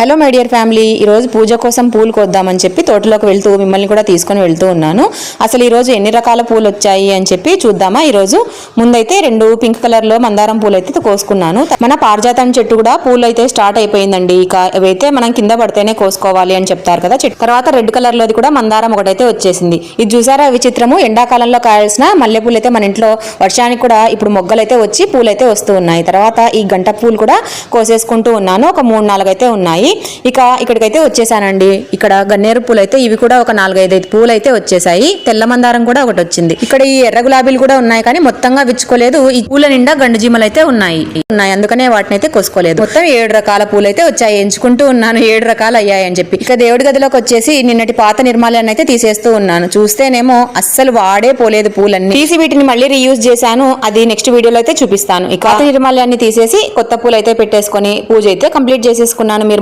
Hello my dear family ఈ రోజు పూజ కోసం పూలు కొద్దామని చెప్పి తోటలోకి వెళ్తూ మిమ్మల్ని కూడా తీసుకొని వెళ్తూ ఉన్నాను. అసలు ఈ రోజు ఎన్ని రకాల పూలు వచ్చాయి అని చెప్పి చూద్దామా? ఈ రోజు ముందైతే రెండు పింక్ కలర్లో మందారం పూలు అయితే కోసుకున్నాను. మన పారిజాతం చెట్టు కూడా పూలు అయితే స్టార్ట్ అయిపోయిందండి. ఇక అవైతే మనం కింద పడితేనే కోసుకోవాలి అని చెప్తారు కదా చెట్టు. తర్వాత రెడ్ కలర్లోది కూడా మందారం ఒకటైతే వచ్చేసింది. ఇది చూసారా? విచిత్రము. ఎండాకాలంలో కాయాల్సిన మల్లెపూలు అయితే మన ఇంట్లో వర్షానికి కూడా ఇప్పుడు మొగ్గలు అయితే వచ్చి పూలు అయితే వస్తూ ఉన్నాయి. తర్వాత ఈ గంట పూలు కూడా కోసేసుకుంటూ ఉన్నాను. ఒక మూడు నాలుగు అయితే ఉన్నాయి. ఇక ఇక్కడికైతే వచ్చేసానండి. ఇక్కడ గన్నేరు పూలు అయితే ఇవి కూడా ఒక నాలుగైదు ఐదు పూలు అయితే వచ్చేసాయి. తెల్ల మందారం కూడా ఒకటి వచ్చింది. ఇక్కడ ఈ ఎర్ర గులాబీలు కూడా ఉన్నాయి కానీ మొత్తంగా విచ్చుకోలేదు. ఈ పూల నిండా గండు జీమలు అయితే ఉన్నాయి. ఉన్నాయి. అందుకనే వాటిని అయితే కోసుకోలేదు. మొత్తం ఏడు రకాల పూలు అయితే వచ్చాయి. ఎంచుకుంటూ ఉన్నాను. ఏడు రకాలు అయ్యాయి అని చెప్పి. ఇక దేవుడి గదిలోకి వచ్చేసి నిన్నటి పాత నిర్మాల్యాన్ని అయితే తీసేస్తూ ఉన్నాను. చూస్తేనేమో అస్సలు వాడే పోలేదు పూలన్నీ. తీసి వీటిని మళ్ళీ రీయూజ్ చేశాను. అది నెక్స్ట్ వీడియోలో అయితే చూపిస్తాను. ఇక పాత నిర్మాల్యాన్ని తీసేసి కొత్త పూలు అయితే పెట్టేసుకొని పూజ అయితే కంప్లీట్ చేసేసుకున్నాను. మీరు